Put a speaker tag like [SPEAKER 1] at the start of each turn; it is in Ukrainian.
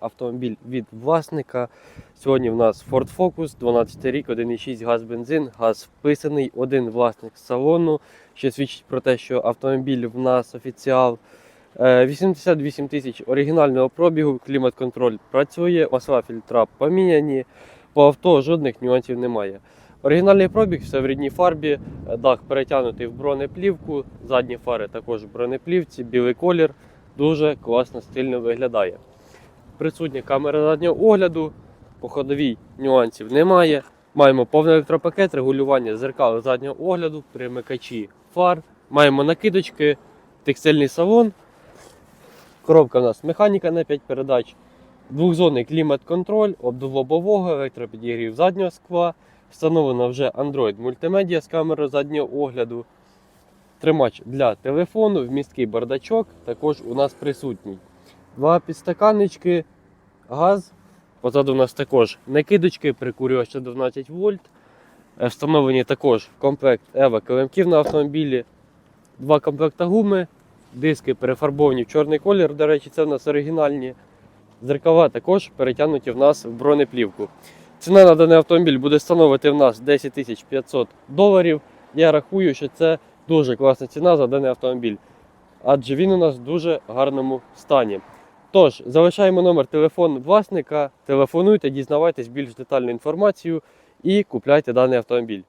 [SPEAKER 1] Автомобіль від власника. Сьогодні в нас Ford Focus, 12 рік, 1,6 газ бензин, газ вписаний, один власник салону, що свідчить про те, що автомобіль в нас офіціал. Е, 88 тисяч оригінального пробігу, клімат-контроль працює, масла фільтра поміняні, по авто жодних нюансів немає. Оригінальний пробіг, все в рідній фарбі, е, дах перетягнутий в бронеплівку, задні фари також в бронеплівці, білий колір, дуже класно, стильно виглядає. Присутня камера заднього огляду, по ходовій нюансів немає. Маємо повний електропакет, регулювання зеркал заднього огляду, примикачі фар, маємо накидочки, текстильний салон. Коробка у нас механіка на 5 передач, двохзонний клімат-контроль, обдув лобового, електропідігрів заднього скла. Встановлено вже Android мультимедіа з камерою заднього огляду. Тримач для телефону, вмісткий бардачок також у нас присутній. Два підстаканнички, газ. Позаду у нас також накидочки, прикурювач 112 вольт. Е, Встановлені також комплект EVA килимків на автомобілі. Два комплекта гуми, диски перефарбовані в чорний колір. До речі, це в нас оригінальні. Зеркала також перетягнуті в нас в бронеплівку. Ціна на даний автомобіль буде становити в нас 10 500 доларів. Я рахую, що це дуже класна ціна за даний автомобіль. Адже він у нас в дуже гарному стані. Тож, залишаємо номер телефону власника, телефонуйте, дізнавайтесь більш детальну інформацію і купляйте даний автомобіль.